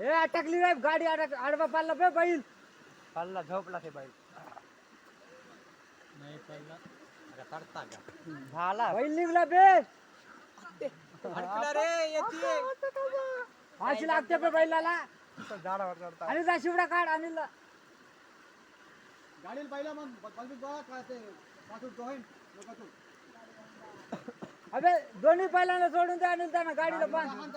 ए अटकली रे गाडी अटक आडवा पाडला बे बैल पल्ला झोपला ते बाई नाही पडला अरे तडता का झाला बैल निघला बे। अडकला रे येते फाशी लागते बे बैलाला झाडावर चढता आणि जा शिवडा काढ आणि ला- गाडीला पाहिलं मग बलबीत बघा काय ते पाठवून जोहीन नको तू अबे दोन्ही बैलांना सोडून द्या आणि त्यांना गाडीला बाँध.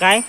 काय